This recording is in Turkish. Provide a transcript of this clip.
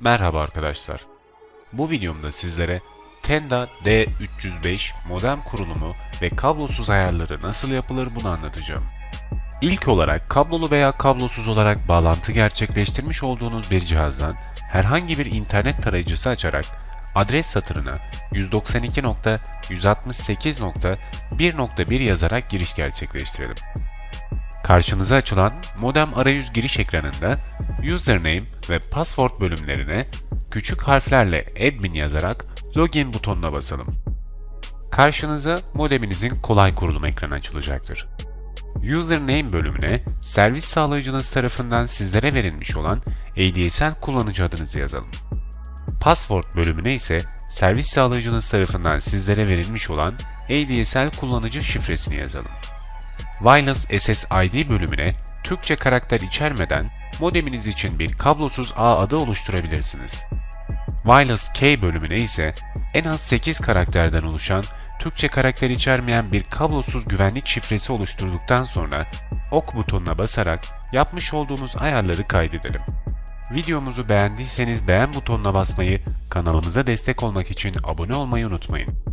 Merhaba arkadaşlar. Bu videomda sizlere Tenda D305 modem kurulumu ve kablosuz ayarları nasıl yapılır bunu anlatacağım. İlk olarak kablolu veya kablosuz olarak bağlantı gerçekleştirmiş olduğunuz bir cihazdan herhangi bir internet tarayıcısı açarak adres satırına 192.168.1.1 yazarak giriş gerçekleştirelim. Karşınıza açılan modem arayüz giriş ekranında username ve password bölümlerine küçük harflerle admin yazarak login butonuna basalım. Karşınıza modeminizin kolay kurulum ekranı açılacaktır. Username bölümüne servis sağlayıcınız tarafından sizlere verilmiş olan ADSL kullanıcı adınızı yazalım. Password bölümüne ise servis sağlayıcınız tarafından sizlere verilmiş olan ADSL kullanıcı şifresini yazalım. Wireless SSID bölümüne Türkçe karakter içermeden modeminiz için bir kablosuz ağ adı oluşturabilirsiniz. Wireless Key bölümüne ise en az 8 karakterden oluşan Türkçe karakter içermeyen bir kablosuz güvenlik şifresi oluşturduktan sonra ok butonuna basarak yapmış olduğumuz ayarları kaydedelim. Videomuzu beğendiyseniz beğen butonuna basmayı, kanalımıza destek olmak için abone olmayı unutmayın.